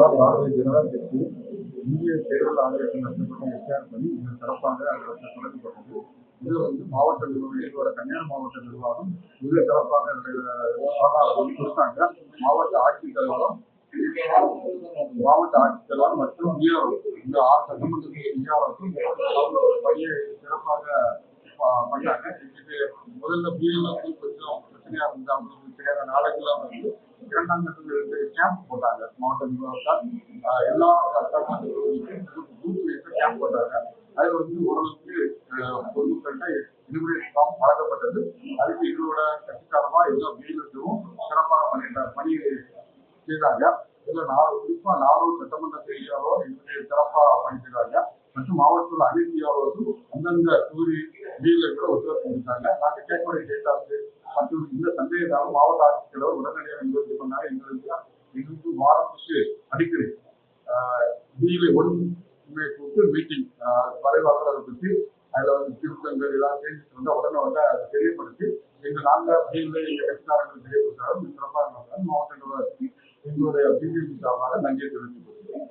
முன்னாள் பாரதிய ஜனதா கட்சி இந்திய தேர்தல் ஆணையத்தின் நடத்தப்பட்ட எஸ்ஆர் பணி மிக சிறப்பாக அதில் தொடங்கப்பட்டது இது வந்து மாவட்ட நிர்வாகம் எங்களோட கன்னியாகுமரி மாவட்ட நிர்வாகம் மிக சிறப்பாக கொடுத்தாங்க. மாவட்ட ஆட்சித்தலைவரும் மாவட்ட ஆட்சித்தலைவர் மற்றும் விஆர்ஓ இந்த ஆறு சட்டமன்றத்தில் விஆர்ஓக்கும் ஒரு பணியை சிறப்பாக பண்ணாங்க. இதுக்கு முதல்ல பிஎல் வந்து கொஞ்சம் பிரச்சனையா இருந்தாங்க அவங்களுக்கு சரியான நாளைக்கெல்லாம் வந்து இரண்டாம் கட்டத்தில் கேம்ப் போட்டாங்க. மாவட்ட நிர்வாகத்தால் எல்லா சட்டமன்றங்களுக்கும் கேம்ப் போட்டாங்க. அது வந்து ஓரளவுக்கு பொதுமக்கள்கிட்ட இனிமேல் வழங்கப்பட்டது அதுக்கு எங்களோட கட்சிக்காரமா எல்லா பிஎல்எஸும் சிறப்பாக பண்ணிட்டாங்க பணி செய்தாங்க. இதுல நான் குறிப்பா நாலு சட்டமன்ற செய்தியாளோ எங்களுக்கு சிறப்பா செய்தாங்க. மற்றும் மாவட்டத்தில் அனைத்து அந்தந்த தொகுதி பிஎல்ஏ கூட ஒத்துழைப்பு கொடுத்தாங்க நாங்கள் கேட்கக்கூடிய டேட்டாஸ் மற்றும் இந்த சந்தேகத்தாலும் மாவட்ட ஆட்சித்தலைவர் உடனடியாக பண்ணாங்க எங்களுக்கு எங்களுக்கு வாரத்துக்கு அடிக்கடி பிஎல்ஏ ஒன் கொடுத்து மீட்டிங் வரைவாக்கள் அதை பற்றி அதில் வந்து திருத்தங்கள் எல்லாம் சேஞ்சஸ் வந்து உடனே வந்து அதை தெரியப்படுத்தி எங்கள் நாங்கள் பிஎல்ஏ எங்கள் கட்சிக்காரங்களுக்கு தெரியப்படுத்தாலும் சிறப்பாக இருந்தாங்க மாவட்ட எங்களுடைய பிஜேபி சார்பாக நன்றியை தெரிவித்துக் கொள்கிறேன்.